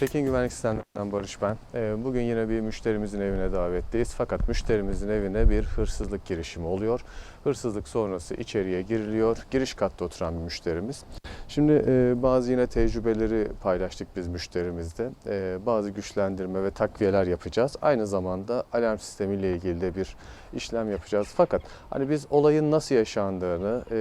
Tekin Güvenlik Sistemlerinden Barış ben. Ee, Bugün yine bir müşterimizin evine davetteyiz. Fakat müşterimizin evine bir hırsızlık girişimi oluyor. Hırsızlık sonrası içeriye giriliyor. Giriş katta oturan bir müşterimiz. Şimdi e, bazı yine tecrübeleri paylaştık biz müşterimizde. E, Bazı güçlendirme ve takviyeler yapacağız. Aynı zamanda alarm sistemiyle ilgili de bir işlem yapacağız. Fakat hani biz olayın nasıl yaşandığını e,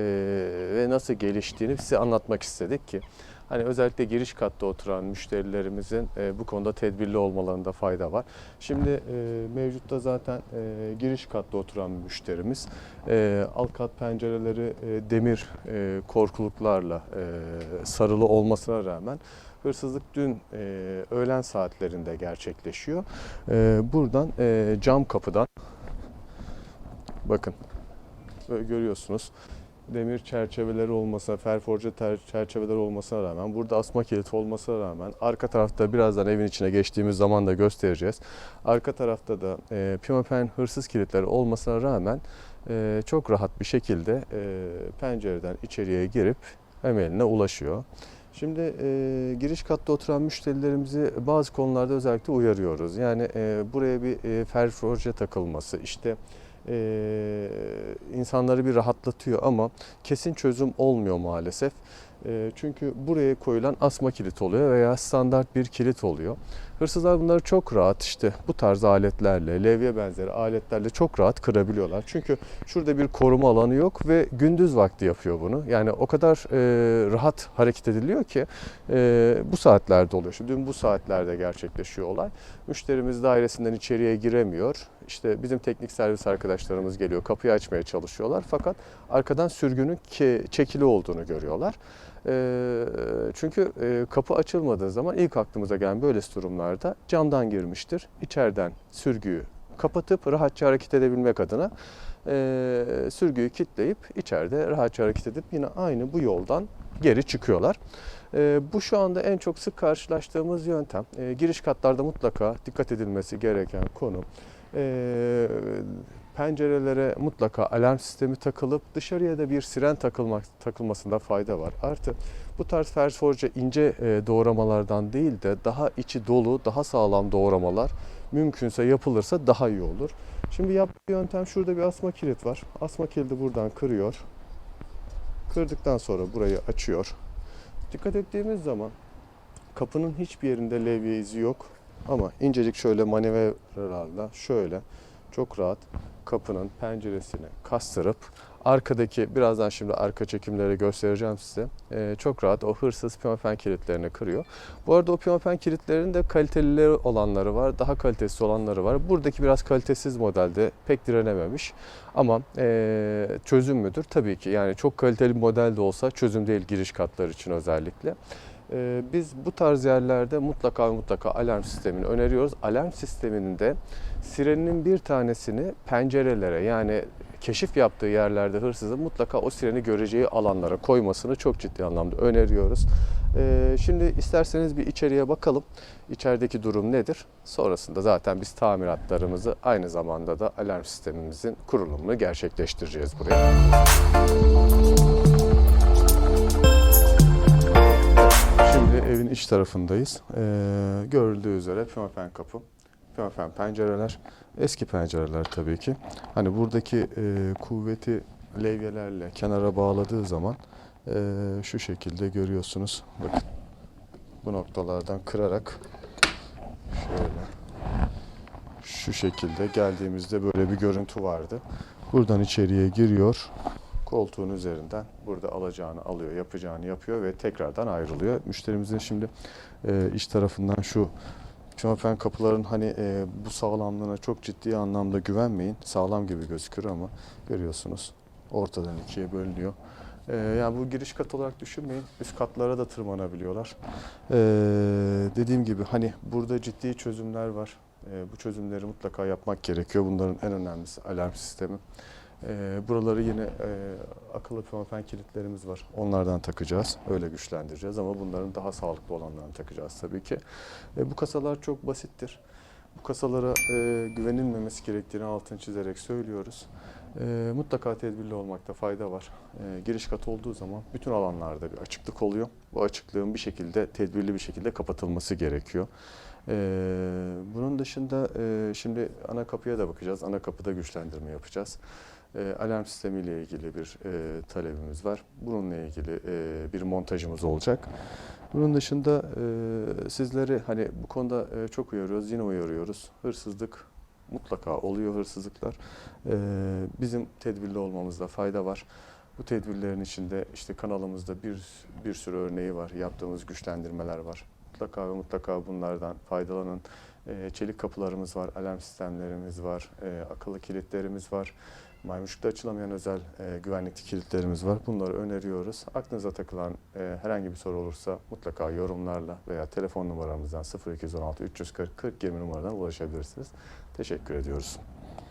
ve nasıl geliştiğini size anlatmak istedik ki Hani özellikle giriş katta oturan müşterilerimizin e, bu konuda tedbirli olmalarında fayda var. Şimdi e, mevcutta zaten e, giriş katta oturan müşterimiz. E, alt kat pencereleri e, demir e, korkuluklarla e, sarılı olmasına rağmen hırsızlık dün e, öğlen saatlerinde gerçekleşiyor. E, buradan e, cam kapıdan bakın böyle görüyorsunuz demir çerçeveleri olmasına, ferforje çerçeveleri olmasına rağmen, burada asma kilit olmasına rağmen, arka tarafta birazdan evin içine geçtiğimiz zaman da göstereceğiz. Arka tarafta da e, pimapen hırsız kilitleri olmasına rağmen e, çok rahat bir şekilde e, pencereden içeriye girip emeline ulaşıyor. Şimdi e, giriş katta oturan müşterilerimizi bazı konularda özellikle uyarıyoruz. Yani e, buraya bir e, ferforje takılması, işte e, insanları bir rahatlatıyor ama kesin çözüm olmuyor maalesef. E, çünkü buraya koyulan asma kilit oluyor veya standart bir kilit oluyor. Hırsızlar bunları çok rahat işte bu tarz aletlerle, levye benzeri aletlerle çok rahat kırabiliyorlar. Çünkü şurada bir koruma alanı yok ve gündüz vakti yapıyor bunu. Yani o kadar e, rahat hareket ediliyor ki e, bu saatlerde oluyor. Şimdi dün bu saatlerde gerçekleşiyor olay. Müşterimiz dairesinden içeriye giremiyor. İşte bizim teknik servis arkadaşlarımız geliyor, kapıyı açmaya çalışıyorlar. Fakat arkadan sürgünün çekili olduğunu görüyorlar. E, çünkü e, kapı açılmadığı zaman ilk aklımıza gelen böylesi durumlarda camdan girmiştir. İçeriden sürgüyü kapatıp rahatça hareket edebilmek adına e, sürgüyü kilitleyip içeride rahatça hareket edip yine aynı bu yoldan geri çıkıyorlar. E, bu şu anda en çok sık karşılaştığımız yöntem. Giriş katlarda mutlaka dikkat edilmesi gereken konu. E, pencerelere mutlaka alarm sistemi takılıp dışarıya da bir siren takılmak, takılmasında fayda var. Artı bu tarz ferforje ince e, doğramalardan değil de daha içi dolu, daha sağlam doğramalar mümkünse yapılırsa daha iyi olur. Şimdi yaptığı yöntem şurada bir asma kilit var. Asma kilidi buradan kırıyor. Kırdıktan sonra burayı açıyor. Dikkat ettiğimiz zaman kapının hiçbir yerinde levye izi yok. Ama incecik şöyle manevralarla şöyle çok rahat kapının penceresini kastırıp arkadaki birazdan şimdi arka çekimleri göstereceğim size. Ee, çok rahat o hırsız pimapen kilitlerini kırıyor. Bu arada o pimapen kilitlerin de kalitelileri olanları var, daha kalitesiz olanları var. Buradaki biraz kalitesiz modelde pek direnememiş. Ama ee, çözüm müdür? Tabii ki. Yani çok kaliteli bir model de olsa çözüm değil giriş katlar için özellikle. Ee, Biz bu tarz yerlerde mutlaka mutlaka alarm sistemini öneriyoruz. Alarm sisteminin de sireninin bir tanesini pencerelere yani keşif yaptığı yerlerde hırsızın mutlaka o sireni göreceği alanlara koymasını çok ciddi anlamda öneriyoruz. Ee, Şimdi isterseniz bir içeriye bakalım. İçerideki durum nedir? Sonrasında zaten biz tamiratlarımızı aynı zamanda da alarm sistemimizin kurulumunu gerçekleştireceğiz buraya. Şimdi evin iç tarafındayız. Ee, görüldüğü üzere pimapen kapı, pimapen pencereler, eski pencereler tabii ki. Hani buradaki e, kuvveti levyelerle kenara bağladığı zaman e, şu şekilde görüyorsunuz. Bakın bu noktalardan kırarak şöyle şu şekilde geldiğimizde böyle bir görüntü vardı. Buradan içeriye giriyor. Koltuğun üzerinden burada alacağını alıyor, yapacağını yapıyor ve tekrardan ayrılıyor. Müşterimizin şimdi e, iç tarafından şu pimapen kapıların hani e, bu sağlamlığına çok ciddi anlamda güvenmeyin. Sağlam gibi gözükür ama görüyorsunuz ortadan ikiye bölünüyor. E, yani bu giriş kat olarak düşünmeyin. Üst katlara da tırmanabiliyorlar. E, dediğim gibi hani burada ciddi çözümler var. E, bu çözümleri mutlaka yapmak gerekiyor. Bunların en önemlisi alarm sistemi. E, buraları yine e, akıllı pimapen kilitlerimiz var. Onlardan takacağız. Öyle güçlendireceğiz ama bunların daha sağlıklı olanlarını takacağız tabii ki. E, bu kasalar çok basittir. Bu kasalara e, güvenilmemesi gerektiğini altını çizerek söylüyoruz. E, mutlaka tedbirli olmakta fayda var. E, giriş kat olduğu zaman bütün alanlarda bir açıklık oluyor. Bu açıklığın bir şekilde tedbirli bir şekilde kapatılması gerekiyor. E, bunun dışında e, şimdi ana kapıya da bakacağız. Ana kapıda güçlendirme yapacağız. E, alarm sistemiyle ilgili bir e, talebimiz var. Bununla ilgili e, bir montajımız olacak. Bunun dışında e, sizleri hani bu konuda e, çok uyarıyoruz, yine uyarıyoruz. Hırsızlık mutlaka oluyor hırsızlıklar. E, bizim tedbirli olmamızda fayda var. Bu tedbirlerin içinde işte kanalımızda bir bir sürü örneği var. Yaptığımız güçlendirmeler var. Mutlaka ve mutlaka bunlardan faydalanın. E, çelik kapılarımız var, alarm sistemlerimiz var, e, akıllı kilitlerimiz var. Maymuncuk'ta açılamayan özel e, güvenlikli kilitlerimiz var. Bunları öneriyoruz. Aklınıza takılan e, herhangi bir soru olursa mutlaka yorumlarla veya telefon numaramızdan 0216 340 40 20 numaradan ulaşabilirsiniz. Teşekkür ediyoruz.